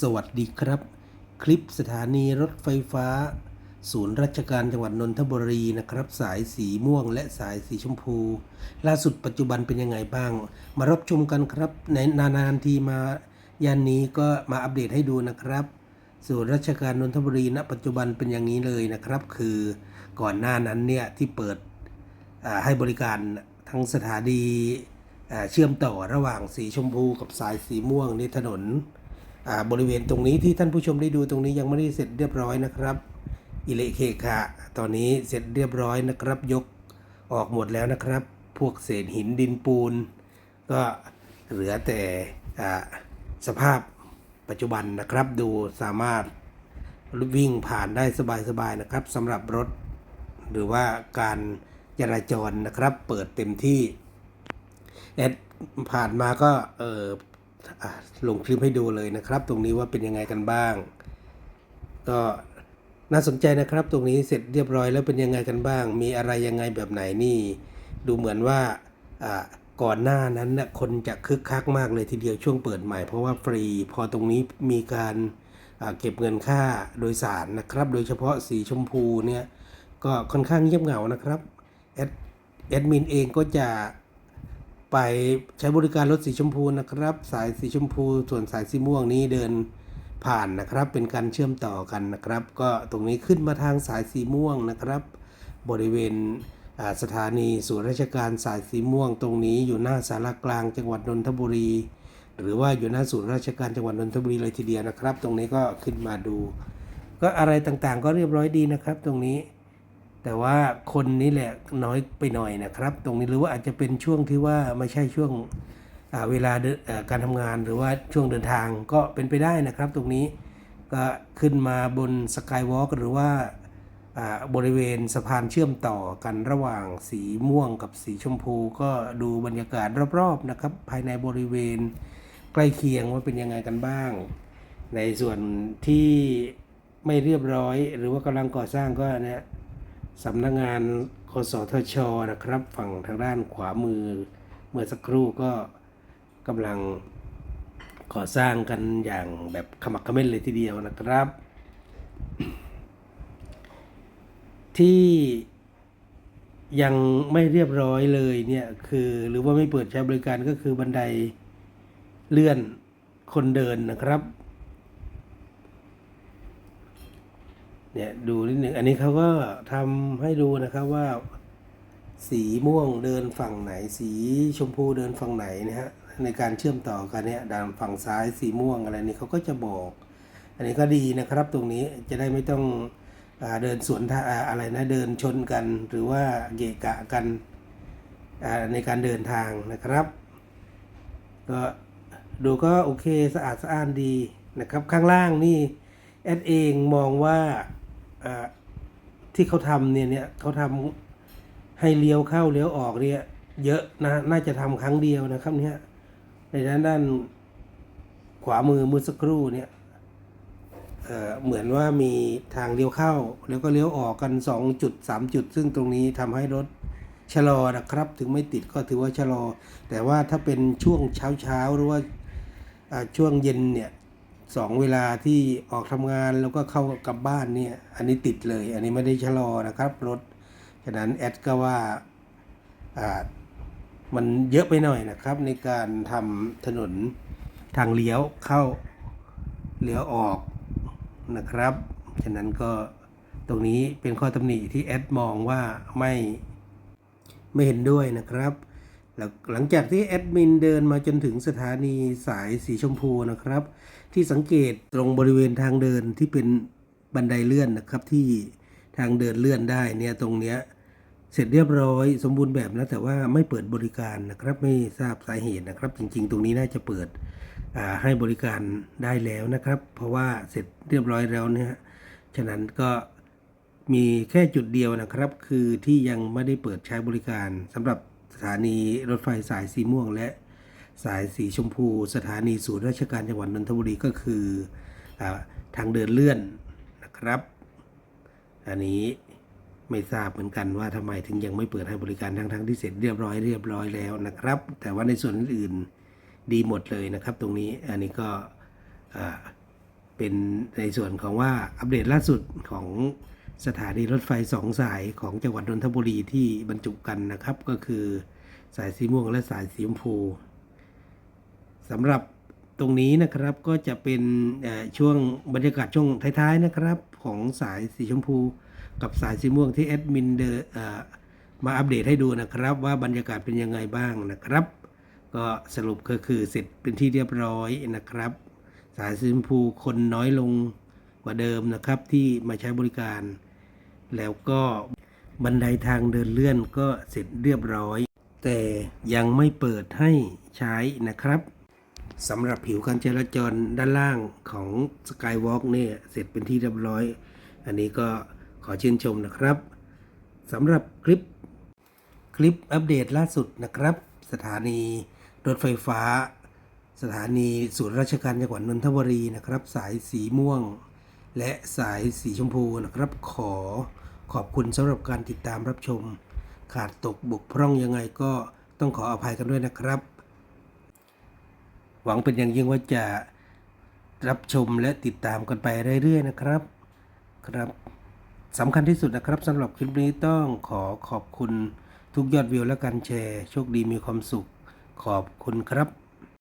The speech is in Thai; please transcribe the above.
สวัสดีครับ คลิปสถานีรถไฟฟ้า ศูนย์ราชการจังหวัดนนทบุรีนะครับ สายสีม่วงและสายสีชมพู ล่าสุดปัจจุบันเป็นยังไงบ้าง มารับชมกันครับในนานๆทีมายันนี้ก็มาอัปเดตให้ดูนะครับ ศูนย์ราชการนนทบุรีณปัจจุบันเป็นอย่างนี้เลยนะครับ คือก่อนหน้านั้นเนี่ยที่เปิดให้บริการทั้งสถานีเชื่อมต่อระหว่างสีชมพูกับสายสีม่วงในถนน บริเวณตรงนี้ที่ท่านผู้ชมได้ดูตรงนี้ยังไม่ได้เสร็จเรียบร้อยนะครับอิเลเคคะตอนนี้เสร็จเรียบร้อยนะครับ ยกออกหมดแล้วนะครับ พวกเศษหินดินปูน ก็เหลือแต่สภาพปัจจุบันนะครับดูสามารถวิ่งผ่านได้สบายๆนะครับสำหรับรถ หรือว่าการจราจรนะครับ เปิดเต็มที่แอดผ่านมาก็เออ ลงคลิปให้ดูเลยนะครับ ตรงนี้ว่าเป็นยังไงกันบ้าง ก็น่าสนใจนะครับ ตรงนี้เสร็จเรียบร้อยแล้วเป็นยังไงกันบ้าง มีอะไรยังไงแบบไหนนี่ ดูเหมือนว่าก่อนหน้านั้นนะคนจะคึกคักมากเลยทีเดียวช่วงเปิดใหม่ เพราะว่าฟรีพอตรงนี้มีการเก็บเงินค่าโดยสารนะครับ โดยเฉพาะสีชมพูเนี่ยก็ค่อนข้างเงียบเหงานะครับแอดแอดมินเองก็จะ ไปใช้บริการรถสีชมพูนะครับ สายสีชมพูส่วนสายสีม่วงนี้เดินผ่านนะครับ เป็นการเชื่อมต่อกันนะครับ ก็ตรงนี้ขึ้นมาทางสายสีม่วงนะครับ บริเวณสถานีศูนราชการสายสีม่วง ตรงนี้อยู่หน้าสารกลางจังหวัดนนทบุรี หรือว่าอยู่หน้าศูนย์ราชการจังหวัดนนทบุรีเลยทีเดียวนะครับ ตรงนี้ก็ขึ้นมาดู ก็อะไรต่างๆ ก็เรียบร้อยดีนะครับ ตรงนี้ แต่ว่าคนนี้แหละน้อยไปหน่อยนะครับ ตรงนี้หรือว่าอาจจะเป็นช่วงที่ว่าไม่ใช่ช่วงเวลาการทำงานหรือว่าช่วงเดินทางก็เป็นไปได้นะครับ ตรงนี้ก็ขึ้นมาบนสกายวอล์กหรือว่าอ่าบริเวณสะพานเชื่อมต่อกันระหว่างสีม่วงกับสีชมพู ก็ดูบรรยากาศรอบๆนะครับ ภายในบริเวณใกล้เคียงว่าเป็นยังไงกันบ้าง ในส่วนที่ไม่เรียบร้อย หรือว่ากำลังก่อสร้างก็เนี่ย สำนักงานคสทชนะครับ ฝั่งทางด้านขวามือ เมื่อสักครู่ก็กำลังก่อสร้างกันอย่างแบบขมักขม้นเลยทีเดียวนะครับ ที่ยังไม่เรียบร้อยเลยเนี่ยคือหรือว่าไม่เปิดใช้บริการก็คือบันไดเลื่อนคนเดินนะครับ เนี่ยดูนิดหนึ่งอันนี้เขาก็ทำให้ดูนะครับว่า สีม่วงเดินฝั่งไหน สีชมพูเดินฝั่งไหนนะฮะในการเชื่อมต่อกันเนี่ยด้านฝั่งซ้ายสีม่วงอะไรนี่เขาก็จะบอก อันนี้ก็ดีนะครับตรงนี้จะได้ไม่ต้องอเดินสวนทางอ่าอะไรนะเดินชนกันหรือว่าเกะกะกันในการเดินทางนะครับก็ดูก็โอเคสะอาดสะอ้านดีนะครับ ข้างล่างนี่แอดเองมองว่า ที่เขาทำเนี่ยเนี่ยเขาทำให้เลี้ยวเข้าเลี้ยวออกเนี่ยเยอะนะน่าจะทำครั้งเดียวนะครับเนี่ยในด้านด้านขวามือมือสักครู่เนี่ยเเหมือนว่ามีทางเลี้ยวเข้า แล้วก็เลี้ยวออกกันสองจุดสามจุด ซึ่งตรงนี้ทำให้รถชะลอนะครับ ถึงไม่ติดก็ถือว่าชะลอ แต่ว่าถ้าเป็นช่วงเช้าเช้าหรือว่าอ่าช่วงเย็นเนี่ย สองเวลาที่ออกทำงานแล้วก็เข้ากลับบ้านเนี่ย อันนี้ติดเลย อันนี้ไม่ได้ชะลอนะครับ รถ ฉะนั้นแอดก็ว่าอ่ามันเยอะไปหน่อยนะครับ ในการทำถนนทางเลี้ยวเข้าเลี้ยวออกนะครับ ฉะนั้นก็ตรงนี้เป็นข้อตำหนิที่แอดมองว่าไม่ไม่เห็นด้วยนะครับ หลังจากที่แอดมินเดินมาจนถึงสถานีสายสีชมพูนะครับ ที่สังเกตตรงบริเวณทางเดินที่เป็นบันไดเลื่อนนะครับ ที่ทางเดินเลื่อนได้เนี่ยตรงเนี้ยเสร็จเรียบร้อยสมบูรณ์แบบแล้วแต่ว่าไม่เปิดบริการนะครับ ไม่ทราบสาเหตุนะครับ จริง ๆ ตรงนี้น่าจะเปิดให้บริการได้แล้วนะครับ เพราะว่าเสร็จเรียบร้อยแล้วเนี่ยฉะนั้นก็มีแค่จุดเดียวนะครับ คือที่ยังไม่ได้เปิดใช้บริการสำหรับ สถานีรถไฟสายสีม่วง และสายสีชมพู สถานีศูนย์ราชการจังหวัดนนทบุรีก็คืออทางเดินเลื่อนนะครับ อันนี้ไม่ทราบเหมือนกันว่าทำไมถึงยังไม่เปิดให้บริการทั้งๆที่เสร็จเรียบร้อยเรียบร้อยแล้วนะครับ แต่ว่าในส่วนอื่นดีหมดเลยนะครับ ตรงนี้อันนี้ก็เป็นในส่วนของว่าอัปเดตล่าสุดของ สถานีรถไฟสองสายของจังหวัดนนทบุรีที่บรรจุกันนะครับ ก็คือสายสีม่วงและสายสีชมพูสำหรับตรงนี้นะครับก็จะเป็นช่วงบรรยากาศช่วงท้ายๆนะครับของสายสีชมพู กับสายสีม่วงที่แอดมินเดอเอ่อมาอัปเดตให้ดูนะครับ ว่าบรรยากาศเป็นยังไงบ้างนะครับ ก็สรุปก็คือเสร็จเป็นที่เรียบร้อยนะครับ สายสีชมพูคนน้อยลงกว่าเดิมนะครับที่มาใช้บริการ แล้วก็บันไดทางเดินเลื่อนก็เสร็จเรียบร้อย แต่ยังไม่เปิดให้ใช้นะครับสำหรับผิวการจราจรด้านล่างของสกายวอล์กเนี่ยเสร็จเป็นที่เรียบร้อย อันนี้ก็ขอชื่นชมนะครับสำหรับคลิป คลิปอัปเดตล่าสุดนะครับ สถานีรถไฟฟ้า สถานีศูนย์ราชการจังหวัดนนทบุรีนะครับ สายสีม่วง และสายสีชมพูนะครับ ขอขอบคุณสำหรับการติดตามรับชม ขาดตกบกพร่องยังไงก็ต้องขออภัยกันด้วยนะครับ หวังเป็นอย่างยิ่งว่าจะรับชมและติดตามกันไปเรื่อยๆนะครับครับสำคัญที่สุดนะครับสำหรับคลิปนี้ต้องขอขอบคุณทุกยอดวิวและการแชร์ โชคดีมีความสุข ขอบคุณครับ